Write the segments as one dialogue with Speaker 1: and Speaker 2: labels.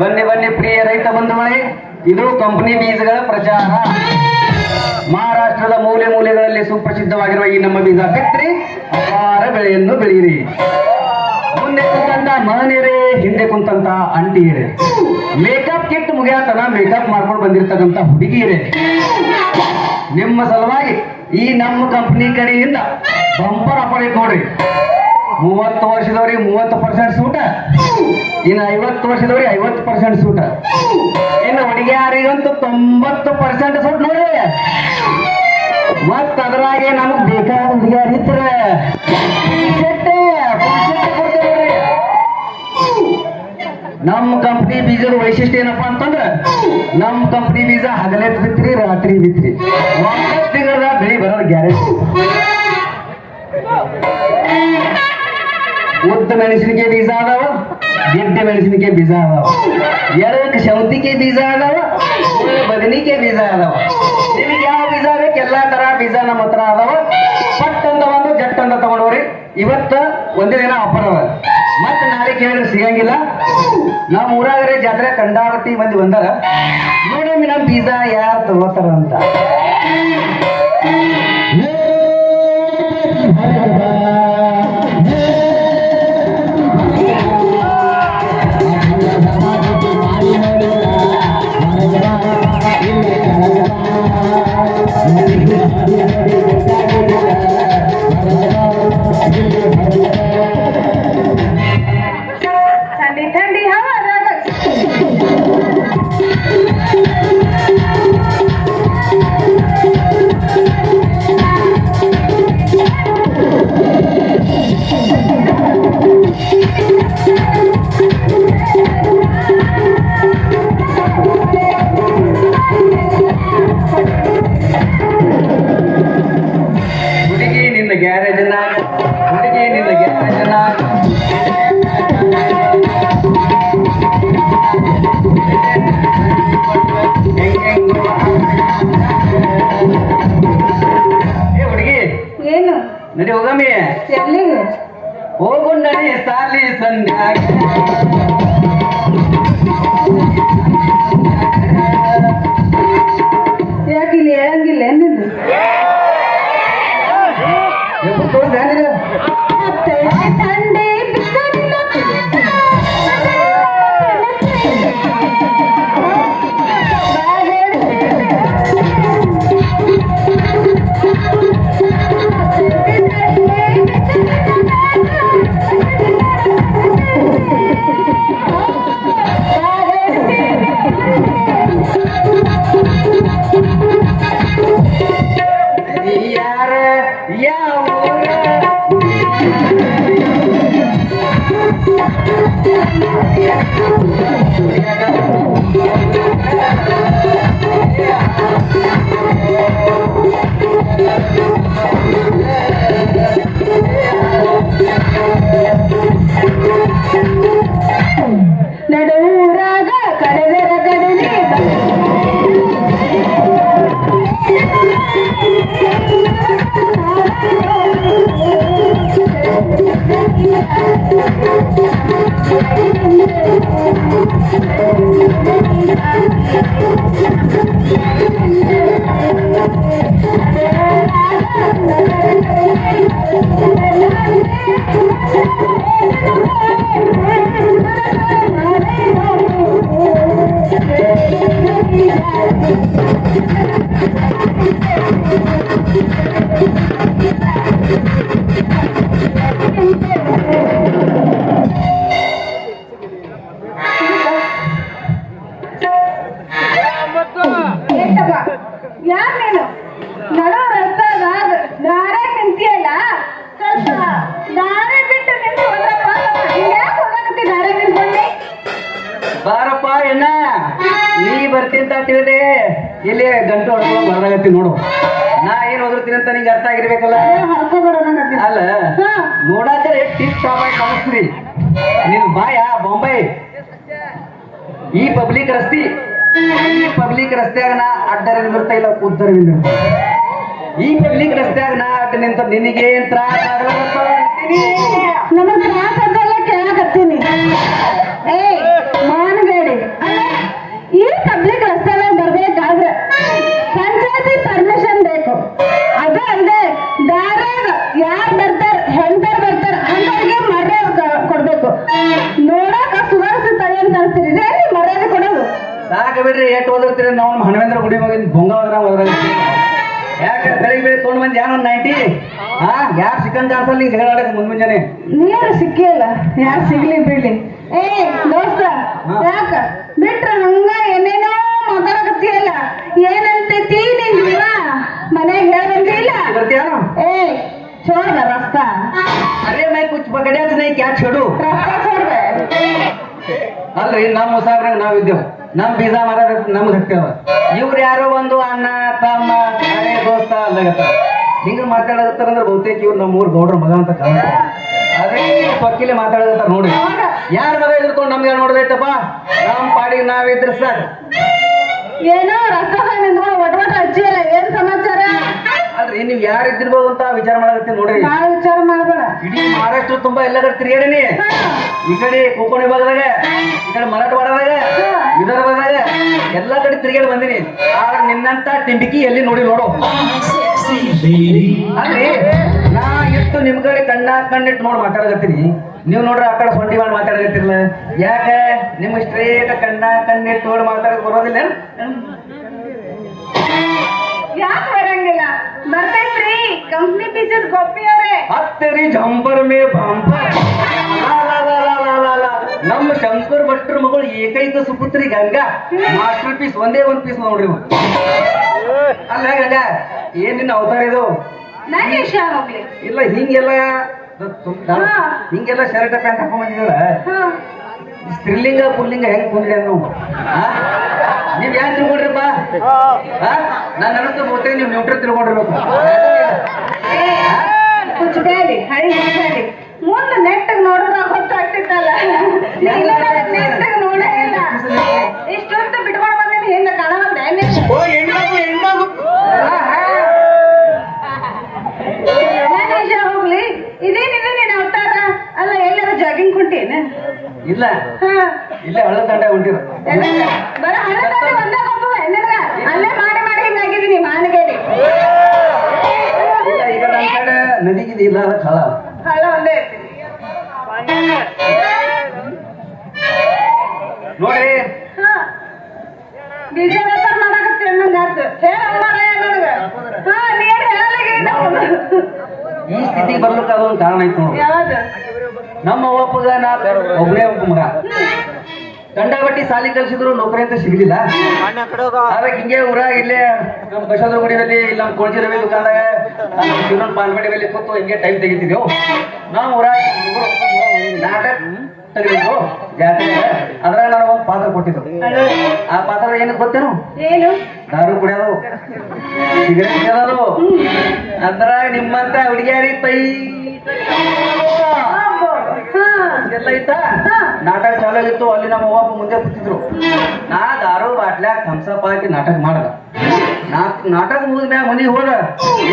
Speaker 1: ಬನ್ನಿ ಬನ್ನಿ ಪ್ರಿಯ ರೈತ ಬಂಧುಗಳೇ, ಇದು ಕಂಪನಿ ಬೀಜಗಳ ಪ್ರಚಾರ. ಮಹಾರಾಷ್ಟ್ರದ ಮೂಲೆ ಮೂಲೆಗಳಲ್ಲಿ ಸುಪ್ರಸಿದ್ಧವಾಗಿರುವ ಈ ನಮ್ಮ ಬೀಜ, ಬಿತ್ರಿ, ಅಪಾರ ಬೆಳೆಯನ್ನು ಬೆಳೆಯಿರಿ. ಕುಂತಂತ ಮಹನೀಯರೇ, ಹಿಂದೆ ಕುಂತಂತ ಅಂಟಿಯರೇ. ಮೇಕಪ್ ಕಿಟ್ ಮುಗಿಯಾತನ ಮೇಕಪ್ ಮಾಡ್ಕೊಂಡು ಬಂದಿರ್ತಕ್ಕಂಥ ಇರೆ ನಿಮ್ಮ ಸಲುವಾಗಿ ಈ ನಮ್ಮ ಕಂಪನಿ ಕಡೆಯಿಂದ ಬಂಪರ್ ಆಫರ್ ನೋಡ್ರಿ. ಮೂವತ್ತು ವರ್ಷದವ್ರಿಗೆ ಮೂವತ್ತು ಪರ್ಸೆಂಟ್ ಸೂಟ. ಇನ್ನು ಐವತ್ತು ವರ್ಷದವ್ರಿಗೆ ಐವತ್ತು ಪರ್ಸೆಂಟ್ ಸೂಟ. ಇನ್ನು ಹುಡುಗಿಯಾರಿಗಂತೂ ತೊಂಬತ್ತು ಪರ್ಸೆಂಟ್ ಸೂಟ್ ನೋಡ್ರಿ. ಮತ್ತ ಅದ್ರಾಗೆ ನಮಗ್ ಬೇಕಾದ ಹುಡುಗಿಯಾರ ನಮ್ಮ ಕಂಪ್ನಿ ಬೀಜದ ವೈಶಿಷ್ಟ್ಯ ಏನಪ್ಪಾ ಅಂತಂದ್ರ ನಮ್ಮ ಕಂಪ್ನಿ ಬೀಜ ಹಗಲೇ ಬಿತ್ರಿ, ರಾತ್ರಿ ಬಿತ್ರಿ. ಒಂಬತ್ತು ತಿಂಗಳ ಬೆಳಿ ಬರೋದು ಗ್ಯಾರಂಟಿ. ಉದ್ದ ಮೆಣಸಿನಕಾಯಿ ಬೀಜ ಅದಾವ, ಗೆಡ್ಡೆ ಮೆಣಸಿನಕಾಯಿ ಬೀಜ ಅದಾವ. ಎರಡಕ್ಕೆ ಸೌತಿಕಾಯಿ ಬೀಜ ಅದಾವ ಬದನಿಕೆ ಬದನಿಕಾಯಿ ಬೀಜ ಅದಾವ. ನಿಮಗೆ ಯಾವ ಬೀಜ ಬೇಕು ಎಲ್ಲಾ ತರ ಬೀಜ ನಮ್ಮ ಹತ್ರ ಅದಾವ. ಪಟ್ ಅಂತ ಒಂದು ಜಟ್ ಅಂತ ತಗೊಂಡವ್ರಿ ಇವತ್ತ ಒಂದೇ ದಿನ ಆಫರ್ ಮತ್ತೆ ನಾಳೆ ಕೇಳಿದ್ರೆ ಸಿಗಂಗಿಲ್ಲ. ನಮ್ಮ ಊರಾಗ್ರೆ ಜಾತ್ರೆ ಕಂಡಾಪಟ್ಟಿ ಮಂದಿ ಬಂದಾರ ನೋಡಿ ನಮ್ಮ ಬೀಜ ಯಾರು ತಗೋತಾರ ಅಂತ
Speaker 2: Thank
Speaker 1: you. ಟಿಪ್ ಟಾಪ್ ಆಗಿ ಕಾಣಿಸ್ತೀರಿ. ನಿನ್ ಬಾಯ, ಬೊಂಬೈ? ಈ ಪಬ್ಲಿಕ್ ರಸ್ತಿ, ಈ ಪಬ್ಲಿಕ್ ರಸ್ತ್ಯಾಗ ನಾ ಅಡ್ಡರ ನಿಂದಿರ್ತಾ ಇಲ್ಲ ನಿಂದಿರ್ತ ಈ ಪಬ್ಲಿಕ್ ರಸ್ತ್ಯಾಗ ನಾ ಅಡ್ಡ ನಿಂತ ನಿನಗೇನ್ ತ್ರಾಸ ಆಗಲ್ಲ ಗೊತ್ತಾ?
Speaker 2: ನಮಗ್ ತ್ರಾಸ ಅದೆಲ್ಲ ಕೇಳಕತ್ತೀನಿ ಏ ಮಾನಬೇಡಿ. ಈ ಪಬ್ಲಿಕ್
Speaker 1: ಬಿಡ್ರಿ ಏಟ್ ಓದಿರ್ತೀರಿ ನಾವು ಹಣವೇಂದ್ರ ಗುಡಿ ಹೋಗಿ ಬೊಂಗ ಹೋದ್ರ ಹೋದ್ರ ಯಾಕೆ ಬೆಳಿಗ್ಗೆ ಬೆಳಿಗ್ಗೆ ತೊಗೊಂಡ್ ಬಂದ್ ಯಾರು ನೈಂಟಿ ಹಾ ಯಾರು ಸಿಕ್ಕಂತ ಅನ್ಸಲ್ಲ ನೀ ಜಗಳ ಆಡಕ್ ಮುಂದ್ ಮುಂಜಾನೆ
Speaker 2: ನೀರು ಸಿಕ್ಕಿಲ್ಲ ಯಾರು ಸಿಗ್ಲಿ ಬಿಡ್ಲಿ ಏ ದೋಸ್ತ
Speaker 1: ಹಾ.
Speaker 2: ಯಾಕ ಬಿಟ್ರ ಹಂಗ ಏನೇನೋ ಮಾತಾಡಕತ್ತೀಯಲ್ಲ ಏನಂತೈತಿ ನಿನ್ ಜೀವ ಮನೆಗೆ ಹೇಳ್ಬಂದಿಲ್ಲ
Speaker 1: ಬರ್ತೀಯಾನು
Speaker 2: ಏ छोड़ रास्ता
Speaker 1: ಅರೆ ಮೈ ಕುಚ್ ಬಗಡ್ಯಾಚ ನೈ ಕ್ಯಾ ಛೋಡು
Speaker 2: रास्ता छोड़ बे
Speaker 1: ಅಲ್ರಿ ನಮ್ಮ ಮುಸಾಬ್ರಾಗ ನಾವಿದ್ದೇವ್ ನಮ್ ಬೀಜ ಮಾರದ ನಮ್ಗೆ ಹತ್ತವ ಇವ್ರು ಯಾರೋ ಒಂದು ಅಣ್ಣ ತಮ್ಮ ಹಳೆ ದೋಸ್ತ ಅಲ್ಲಾಗತ್ತ ಹಿಂಗ ಮಾತಾಡಕತ್ತಾರ ಅಂದ್ರೆ ಬಹುತೇಕ ಇವ್ರು ನಮ್ಮ ಊರ್ ಗೌಡ್ರ ಮಗ ಅಂತ ಕಾಣ ಅದೇ ಪಕ್ಕಿಲೆ ಮಾತಾಡಕತ್ತಾರ ನೋಡಿ. ಯಾರ ಮಗ ಇದ್ಕೊಂಡು ನಮ್ಗೆ ನೋಡ್ದೈತಪ್ಪ? ನಮ್ ಪಾಡಿಗೆ ನಾವಿದ್ರೆ ಸರ್
Speaker 2: ಏನೋ ರಸ್ತಾ ನಿಂತ್ಕೊಂಡು ಅಜ್ಜಿ ಅಲ್ಲ ಏನ್ ಸಮಾಚಾರ?
Speaker 1: ಅಲ್ರಿ ನೀವ್ ಯಾರು ಇದ್ದಿರ್ಬೋದು ಅಂತ ವಿಚಾರ ಮಾಡಕತ್ತೀನಿ ನೋಡ್ರಿ.
Speaker 2: ವಿಚಾರ ಮಾಡಬೇಡ.
Speaker 1: ಇಡೀ ಮಹಾರಾಷ್ಟ್ರ ತುಂಬಾ ಎಲ್ಲ ಕಡೆ ತಿರುಗಾಡಿನಿ ಈ ಕಡೆ ಕೊಂಕಣಿ ಭಾಗದಾಗ ಈ ಕಡೆ ಮರಾಠವಾಡದಾಗ ವಿದರ್ಭದಾಗ ಎಲ್ಲಾ ಕಡೆ ತಿರುಗಾಡಿ ಬಂದಿನಿ. ಆದ್ರೆ ನಿನ್ನಂತ ಟಿಂಬಿಕಿ ಎಲ್ಲಿ ನೋಡಿ ನೋಡು. ಅಲ್ರಿ ನಾ ಎಷ್ಟು ನಿಮ್ ಕಡೆ ಕಣ್ಣ ಕಣ್ಣಿಟ್ಟು ನೋಡಿ ಮಾತಾಡಕತ್ತೀನಿ. ನೀವು ನೋಡ್ರಿ ಆ ಕಡೆ ಸೊಂಡಿ ಮಾಡಿ ಮಾತಾಡಕತ್ತಿರಲ್ಲ. ಯಾಕೆ? ನಿಮ್ಗೆ ಸ್ಟ್ರೇಟ್ ಕಣ್ಣ ಕಣ್ಣಿಟ್ಟು ನೋಡಿ ಮಾತಾಡಕ್ ಬರೋದಿಲ್ಲ
Speaker 2: ಯಾಕೆ ಬರಂಗಿಲ್ಲ? ಬರ್ತೈತ್ರಿ. ಕಂಪ್ನಿ ಪೀಸಸ್ ಅವ್ರೆ.
Speaker 1: ಹತ್ತರಿ ಜಂಪರ್ ಮೇ ಬಂಪರ್. ನಮ್ಮ ಶಂಕರ್ ಭಟ್ರ ಮಗಳು ಏಕೈಕ ಸುಪುತ್ರಿ ಗಂಗಾ. ಮಾಸ್ಟರ್ ಪೀಸ್ ಒಂದೇ ಒಂದ್ ಪೀಸ್ ನೋಡ್ರಿ ಅಲ್ಲ ಗಂಗಾ? ನಿನ್ನ ಅವತಾರ ಇದು? ಇಲ್ಲ ಹಿಂಗೆಲ್ಲ. ಹಿಂಗೆಲ್ಲ ಶರ್ಟ್ ಪ್ಯಾಂಟ್ ಹಾಕೊಂಡ್
Speaker 2: ಹಾ.
Speaker 1: ಸ್ತ್ರೀಲಿಂಗ ಪುಲ್ಲಿಂಗ ಹೆಂಗ್ ಕುಂದ್ರಿ ನಾವು ಆ? ನೀವ್ ಯಾಕೆ ತಿಳ್ಕೊಂಡ್ರಿಪ್ಪ ನಾನು ಅನ್ನಿಸ್ತು ಬಹುತೇಕ ನೀವು ನ್ಯೂಟ್ರಲ್ ತಿಳ್ಕೊಂಡಿರ್ಬೇಕು
Speaker 2: ಇಲ್ಲ.
Speaker 1: ಇಲ್ಲೇ ಹಳ್ಳ ದಂಡ
Speaker 2: ಹೋಗುವ ಅಲ್ಲೇ ಮಾಡಿ ಮಾಡಿ ಹಿಂಗಾಗಿದ್ದೀನಿ ಮಾನಗೇರಿ.
Speaker 1: ಇಲ್ಲ ಈಗ ನಮ್ಮ ಕಡೆ ನದಿಗಿದೆ ಇಲ್ಲ ಅದಕ್ಕೆ ಹಳ
Speaker 2: ಒಂದೇ
Speaker 1: ನೋಡಿ.
Speaker 2: ಬೀಜ ವ್ಯಾಪಾರ ಮಾಡಕತ್ತೆ
Speaker 1: ಈ ಸ್ಥಿತಿಗೆ ಬರ್ಲಿಕ್ಕೆ ಅದೊಂದು ಕಾರಣ ಐತೆ ನೋಡಿ ನಮ್ಮ ಒಪ್ಪಗ ನಾ ಒಬ್ಬನೇ ಒಬ್ಬ ಮಗ. ಗಂಡಾಬಟ್ಟಿ ಸಾಲಿ ಕಲ್ಸಿದ್ರು ನೌಕರಿ ಅಂತ ಸಿಗಲಿಲ್ಲ. ಅದಕ್ಕೆ ಹಿಂಗೆ. ಊರಾಗ ಇಲ್ಲೇ ನಮ್ಮ ಬಸವದ್ರ ಗುಡಿಯಲ್ಲಿ ಇಲ್ಲ ನಮ್ಮ ಕೊಳಜಿ ರವಿ ದುಕಾನ್ದಾಗ ಶಿವನ್ ಮೇಲೆ ಕೂತು ಹಿಂಗೆ ಟೈಮ್ ತೆಗಿತಿದ್ದೆವು. ನಾವು ಊರಾಗ ಹುಡುಗ್ರು ನಾಟಕ ತೆಗೆದಿದ್ದು ಜಾತ್ರೆ ಅದ್ರಾಗ ನಾನು ಒಂದು ಪಾತ್ರ ಕೊಟ್ಟಿದ್ದು. ಆ ಪಾತ್ರ ಏನಕ್ಕೆ ಗೊತ್ತೇನು?
Speaker 2: ಏನು?
Speaker 1: ದಾರು ಕುಡಿಯೋದು. ಸಿಗರೇಟ್ ಕುಡಿಯೋದು. ಅದ್ರಾಗ ನಿಮ್ಮಂತ ಹುಡುಗಿಯಾರಿ ತೈ ಎಲ್ಲ ನಾಟಕ ಚಾಲು ಆಗಿತ್ತು ಅಲ್ಲಿ ನಮ್ಮ ಅವ್ವ ಮುಂದೆ ಕೂತಿದ್ರು. ನಾ ದಾರು ಬಾಟ್ಲ್ಯಾಗ ಥಮ್ಸಪ್ ಹಾಕಿ ನಾಟಕ ಮಾಡ ನಾ ನಾಟಕ ಮುಗಿದ ಮ್ಯಾಗ ಮನಿಗೆ ಹೋದ.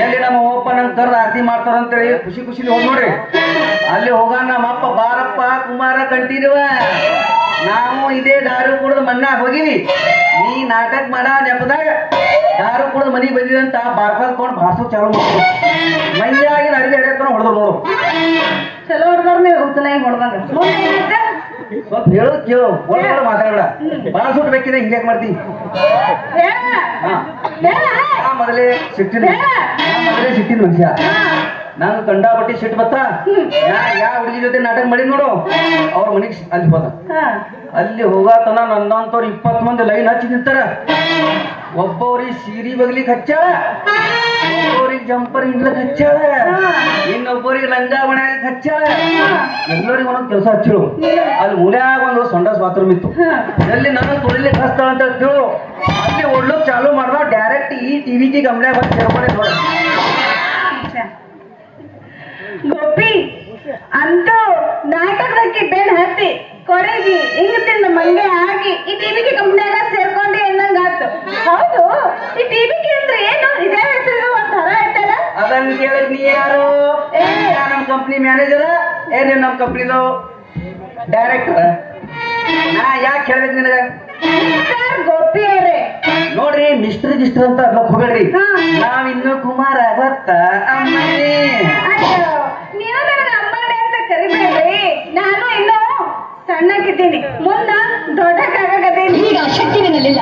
Speaker 1: ಎಲ್ಲಿ ನಮ್ಮ ಅವ್ವಪ್ಪ ನಂಗೆ ತರದ ಆರತಿ ಮಾಡ್ತಾರ ಅಂತೇಳಿ ಖುಷಿ ಖುಷಿಲಿ ಹೋಗಿ ನೋಡ್ರಿ. ಅಲ್ಲಿ ಹೋಗ ನಮ್ಮ ಅಪ್ಪ ಬಾರಪ್ಪ ಕುಮಾರ ಕಂಟಿರುವ ನಾವು ಇದೇ ದಾರು ಕುಡ್ದು ಮಣ್ಣಾಗ ಹೋಗಿವಿ. ನೀ ನಾಟಕ ಮಾಡ ನೆಪದಾಗ ದಾರು ಕುಡ್ದು ಮನೆಗೆ ಬಂದಿದಂತ ಬಾರ್ಕೊಂಡು ಬಾರ್ಸೋ ಚಾಲು ಮಾಡ್ತಾರೆ ಮೈಯಾಗಿ ಅಡಿಗೆ ಹರಿಯತ್ತರ ಹೊಡೆದ್ರು ನೋಡು.
Speaker 2: ಚಲೋ ಹೊಡ್ದವ್ರ ನೀವು ಉತ್ತಲಾಗಿ ಹೊಡ್ದಂಗ?
Speaker 1: ಸ್ವಲ್ಪ ಹೇಳೋದು ಕೇಳು. ಒಳಗಡೆ ಮಾತಾಡಬೇಡ. ಬಾಳ ಸುಟ್ಟು ಬೇಕಿದ್ರೆ ಹಿಂಗೆ ಮಾಡ್ತಿ. ಮೊದಲೇ ಸಿಟ್ಟಿನ ಮೊದಲೇ ಸಿಟ್ಟಿನ ಮನುಷ್ಯ. ನಾನು ಕಂಡಾಪಟ್ಟಿ ಸಿಟ್ಟು ಬತ್ತ ಯಾ ಯಾ ಹುಡುಗಿ ಜೊತೆ ನಾಟಕ ಮಾಡಿ ನೋಡು. ಅವ್ರ ಮನೆಗೆ ಅಲ್ಲಿ ಹೋದ. ಅಲ್ಲಿ ಹೋಗತನ ನನ್ನಂತವ್ರು ಇಪ್ಪತ್ ಮಂದಿ ಲೈನ್ ಹಚ್ಚಿ ನಿಂತಾರ. ಒಬ್ಬವ್ರಿಗೆ ಸೀರಿ ಬಗ್ಲಿಕ್ ಹಚ್ಚಾಳ, ಒಬ್ಬವ್ರಿಗೆ ಜಂಪರ್ ಇಡ್ಲಕ್ ಹಚ್ಚಾಳ ಇನ್ನೊಬ್ಬರಿಗೆ ಲಂಗ ಹಚ್ಚಾಳ, ಎಲ್ಲರಿಗೆ ಒಂದೊಂದು ಕೆಲಸ ಹಚ್ಚಿಳು. ಅಲ್ಲಿ ಉಳ್ಯಾಗ ಒಂದು ಸೊಂಡಸ್ ಬಾತ್ರೂಮ್ ಇತ್ತು. ಎಲ್ಲಿ ನನ್ನ ತೊಳಿಲಿಕ್ಕೆ ಹಚ್ತಾಳ ಅಂತ ಹೇಳ್ತಿಳು ಅಲ್ಲಿ ಒಳ್ಳೋಕ್ ಚಾಲು ಮಾಡ್ದ ಡೈರೆಕ್ಟ್ ಈ ಟಿವಿಗೆ ಗಮನ ಬಂದು ಸೇರ್ಕೊಂಡೆ
Speaker 2: ಗೋಪಿ, ಅಂತ ನಾಟಕದಕ್ಕೆ ಬೆನ್ ಹತ್ತಿ ಕೊರಗಿ ಹಿಂಗ ತಿಂದ ಮಂಗೆ ಹಾಕಿ ಈ ಟಿವಿಗೆ ಕಂಪ್ನಿಯಾಗ ಸೇರ್ಕೊಂಡಿ ಅನ್ನಂಗಾತು ಹೌದು. ಈ ಟಿವಿ ಕೇಂದ್ರ ಏನು? ಇದೇ ಹೆಸರು ಒಂಥರ ಐತಲ್ಲ?
Speaker 1: ಅದನ್ನ ಕೇಳಿದ್ ನೀ ಯಾರು?
Speaker 2: ಏ.
Speaker 1: ಯಾ ನಮ್ ಕಂಪ್ನಿ ಮ್ಯಾನೇಜರ್ ಏನ್ ನಮ್ ಕಂಪ್ನಿದು ಡೈರೆಕ್ಟರ್ ನಾ ಯಾಕೆ ಹೇಳ್ಬೇಕು ನಿನಗ?
Speaker 2: ಸರ್ ಗೋಪಿ ಅವರೇ.
Speaker 1: ನೋಡ್ರಿ ಮಿಸ್ಟರ್ ಗಿಸ್ಟರ್ ಅಂತ ಅದ್ಲಕ್ ಹೋಗ್ಬೇಡ್ರಿ.
Speaker 2: ಹಾ.
Speaker 1: ನಾವಿನ್ನು ಕುಮಾರ ಗೊತ್ತ ಅಮ್ಮನೇ.
Speaker 2: ಅಯ್ಯೋ ನೀವು ನನಗೆ ಅಮ್ಮನೇ ಅಂತ ಕರಿಬೇಡ್ರಿ. ನಾನು ಇನ್ನು ಸಣ್ಣಗಿದ್ದೀನಿ. ಮುಂದ ದೊಡ್ಡಕ್ಕಾಗದೀನಿ
Speaker 3: ಈಗ ಶಕ್ತಿ ನಿನ್ನಲ್ಲಿಲ್ಲ.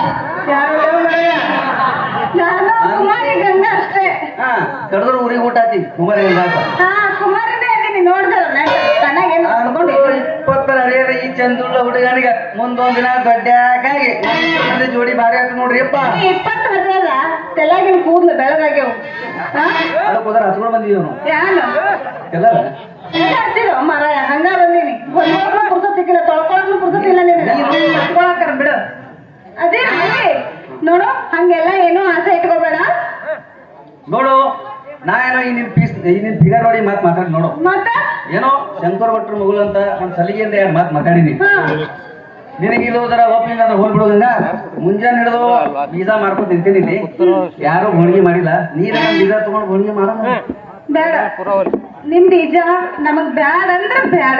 Speaker 2: ನಾನು
Speaker 1: ಕಡ್ದ್ರ ಊರಿಗೆ ಊಟ ಆತಿ ಕುಮಾರಿ ಇಪ್ಪತ್ತರ ಈ ಚಂದುಳ್ಳ ಹುಡುಗನಿಗೆ ಮುಂದೊಂದ್ ದಿನ ದೊಡ್ಡಾಗಿ ಒಂದು ಜೋಡಿ ಬಾರಿ ಆಯ್ತು
Speaker 2: ನೋಡ್ರಿಪ್ಪ ಇಪ್ಪತ್ತು ಹರಿಯಲ್ಲ ತೆಲಾಗಿನ ಕೂದ್ಲು ಬೆಳಗಾಗ್ಯವು. ಹಾ?
Speaker 1: ಅದಕ್ಕೆ ಹೋದ್ರ ಹಚ್ಕೊಂಡ್ ಬಂದಿವಿ ನಾವು
Speaker 2: ಮಾರಾಯ ಹಂಗ ಬಂದೀನಿ. ಸಿಕ್ಕಿಲ್ಲ ತೊಳ್ಕೊಳಕ್ ಪುರ್ಸತ್ ಇಲ್ಲ ನಿನಗೆ. ಹಚ್ಕೊಳಕರ ಬಿಡು. ಅದೇ ಅದೇ. ನೋಡು ಹಂಗೆಲ್ಲ ಏನು ಆಸೆ ಇಟ್ಕೋಬೇಡ.
Speaker 1: ನೋಡು ನಾ ಏನೋ ಈ ನಿನ್ ಪೀಸ್ ಈ ನಿನ್ ಫಿಗರ್ ನೋಡಿ ಮಾತ್ ಮಾತಾಡಿ ನೋಡು.
Speaker 2: ಮತ್ತೆ
Speaker 1: ಏನೋ ಶಂಕರ್ ಭಟ್ರು ಮಗಳು ಅಂತ ಒಂದ್ ಸಲಿಗೆಯಿಂದ ಎರಡು ಮಾತು ಮಾತಾಡಿನಿ.
Speaker 2: ಹಾ.
Speaker 1: ನಿನಗೆ ಇದು ಹೋದ್ರ ಓಪನಿಂಗ್ ಅಂತ ಹೋಗ್ಬಿಡೋದಂಗ ಮುಂಜಾನೆ ಹಿಡಿದು ಬೀಜಾ ಮಾಡ್ಕೊಂಡು ತಿಂತೀನಿ ಯಾರು ಹೋಳಿಗೆ ಮಾಡಿಲ್ಲ. ನೀರ ಬೀಜ ತಗೊಂಡು ಹೋಳಿಗೆ ಮಾಡೋ
Speaker 2: ಬೇಡ. ನಿಮ್ ಬೀಜ ನಮಗ್ ಬ್ಯಾಡ ಅಂದ್ರೆ ಬ್ಯಾಡ.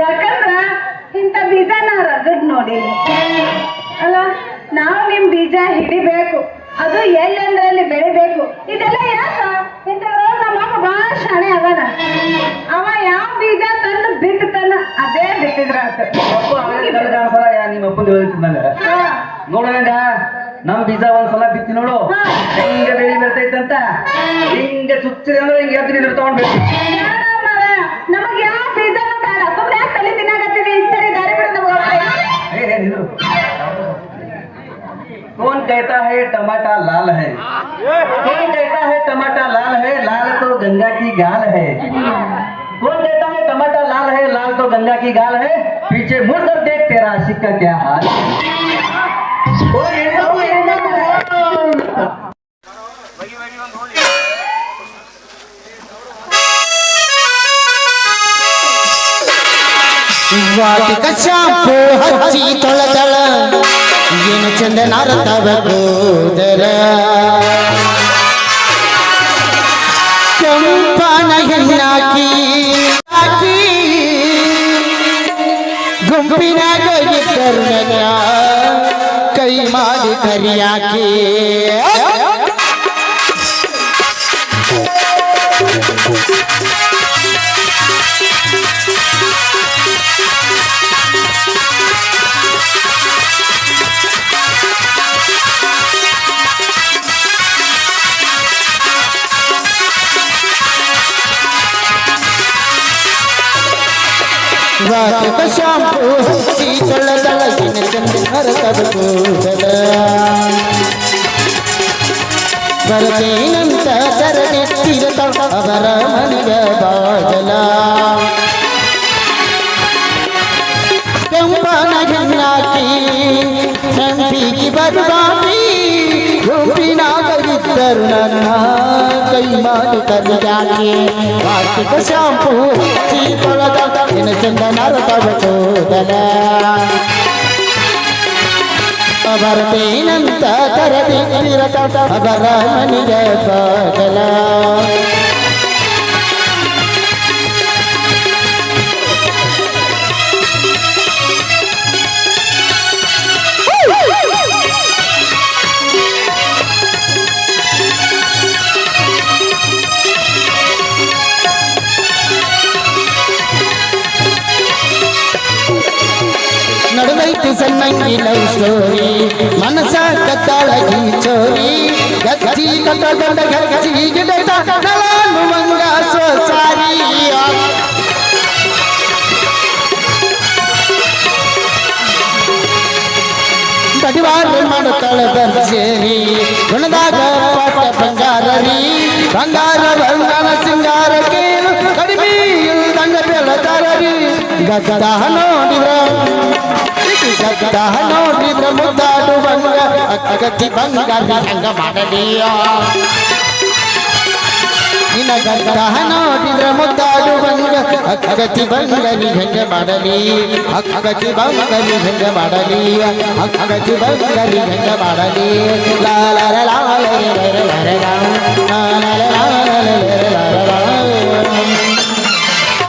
Speaker 2: ಯಾಕಂದ್ರ ಇಂಥ ಬೀಜನ ರಗಡ್ ನೋಡಿ ಅಲ್ಲ ನಾವು ನಿಮ್ ಬೀಜ ಹಿಡಿಬೇಕು. ಅದು ಎಲ್ಲೆಂದ್ರಲ್ಲಿ ಬೆಳಿಬೇಕು. ಇದೆಲ್ಲ ಯಾಕ? ಇಂಥ ನಮ್ಮ ಬಹಳ ಶಾಣೆ ಅವನ ಅವ ಯಾವ ಬೀಜ ತಂದು ತನ್ನ ಅದೇ ಬಿತ್ತಿದ್ರ
Speaker 1: ಅಂತ. ನಿಮ್ಮ ಹೇಳ್ತಿದ್ದಂಗ. ನೋಡೋಣ ನಮ್ ಬೀಜ ಒಂದ್ಸಲ ಬಿತ್ತಿ ನೋಡು. ಹಿಂಗ ಬೆಳಿ ಬರ್ತೈತಂತ? ಹಿಂಗ ಚುಚ್ಚಿದೆ ಅಂದ್ರೆ ಹಿಂಗ ಎದ್ದು ತಗೊಂಡ್ಬೇಕು
Speaker 2: ನಮಗ್ ಯಾವ ಬೀಜನೂ ಬೇಡ ಸುಮ್ನೆ ಯಾಕೆ ತಲೆ ತಿನ್ನಾಕತ್ತಿದೆ ಈ ಸರಿ ದಾರಿ ಬಿಡು ನಮಗ
Speaker 1: ए, ए, निधु। कौन कहता है टमाटर लाल है कौन कहता है टमाटर लाल है लाल तो गंगा की गाल है कौन कहता है टमाटर लाल है लाल तो गंगा की गाल है पीछे मुड़ कर देख तेरा आशिक का क्या हाल है
Speaker 4: வாட்டிக ಶಾಂಪು ಹಚ್ಚಿ ತೊಳೆದಳ ಏನು ಚಂದ ನರತವ ಕೂದರ ಕೆಂಪನ ಹೆಣ್ಣಾಕಿ ಹಾಕಿ ಗುಂಪಿನಾಗ ಇದ್ದರ್ನ ಕೈ ಮಾಡಿ ಕರಿಯಾಕಿ Thank you. रात का शाम को हँसी दिन दिन हर सबको बरदीनंत चरणे तीरत अबर मन बाजला चंपा की बर्बादी रूपी కరుణన కైమాలు కరు జాగే వార్షిక శాంపు శీతలద చిన్న నరతవ చోదల అబరతేనంత తరదిరత అబరమణి జయ పగల பத்து சென்னை லவ் ஸ்டோரி மனச கத்தாழகி சோரி கச்சி கத்தாழ கச்சி கிட்ட நலானு மங்கா சோ சாரி படிவாறு மனத்தள பரிசேரி குணதாக பாட்ட பங்காரரி பங்கார வந்தான சிங்கார கேளு கடிமையில் தங்க பெல தரரி கத்தானோடிவன் ನೋಡಿದ್ರ ಮುದ್ದಾಡು ಬಂಗ ಅಗತಿ ಬಂಗಾರ ಹಂಗ ಮಾಡಲಿಯ ನಿನ್ನ ಗದ್ದ ನೋಡಿದ್ರ ಮುದ್ದಾಡು ಬಂಗ ಅಗತಿ ಬಂಗಲಿ ಹೆಂಗ ಮಾಡಲಿ ಅಗತಿ ಬಂಗಲಿ ಹೆಂಗ ಮಾಡಲಿ ಅಗತಿ ಬಂಗಲಿ ಹೆಂಗ ಮಾಡಲಿ ಲಾಲ ಲಾಲ ಲಾಲ ಲಾಲ ಲಾಲ ಲಾಲ ಲಾಲ ಲಾಲ ಲಾಲ